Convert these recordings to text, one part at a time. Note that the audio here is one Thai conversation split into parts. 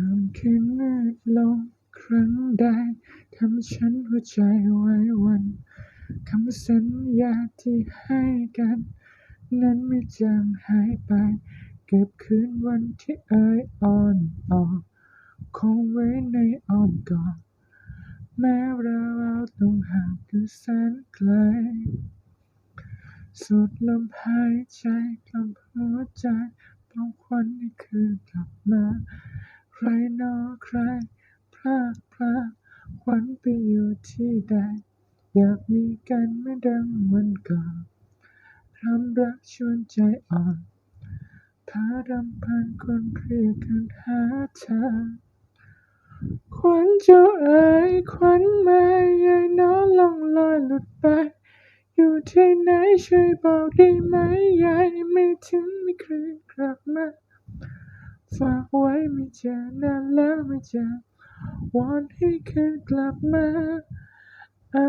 ค่ำคืนมืดลงครั้งใดทำฉันหัวใจไหว้หวันคำสัญญาที่ให้กัน นั้นไม่จางหายไป เก็บคืนวันที่เอ่ยอ่อนออกคงไว้ในอ้อมกอดแม้เราต้องห่างกันแสนไกล สุดลมหายใจกลับหัวใจปองควันให้คืนกลับมา ใครนอใคร พลากพลาควันไปอยู่ที่ใด อยากมีกันไม่ดังวันก่อนรำรักชวนใจอ่อนพารำพันคนเรียกันหาเธอขวัญเจ้าเอ๋ยขวัญมายายน้อลองลอยหลุดไป อยู่ที่ไหนช่วยบอกได้ไหมยายไม่ถึงไม่เคืนกลับมา ฝากไว้ไม่เจอนานแล้วไม่เจอวอนให้คืนกลับมาอ่า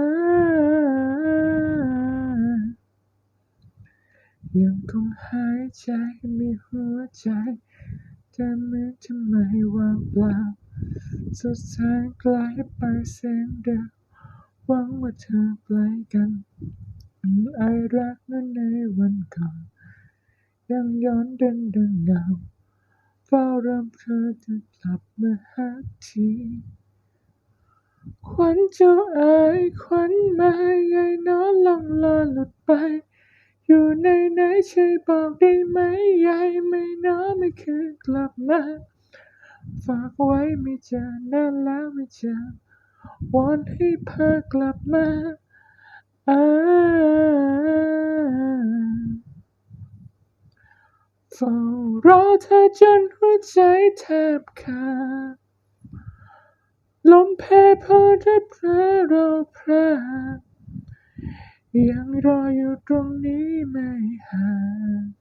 ยังคงหายใจมีหัวใจแต่เหมือนทำไมว่างเปล่าสุดแสงกลายไปแสงเดิมหวังว่าเธอใกล้กันอืมไอรักนั้นในวันก่อนยังย้อนเดินดังเงา ฝ้ารำเธอจะกลับมาหาทีขวัญเจ้าเอ๋ยขวัญมายายน้อลองลอหลุดไป อยู่ในไหนช่วยบอกได้ไหมยายไม่น้อไม่คืนกลับมา ฝากไว้ไม่เจอนานแล้วไม่เจอวอนให้พากลับมาอ่า เฝ้ารอเธอจนหัวใจแทบขาดลมเพพอได้พระเราพรากยังรออยู่ตรงนี้ไม่ห่าง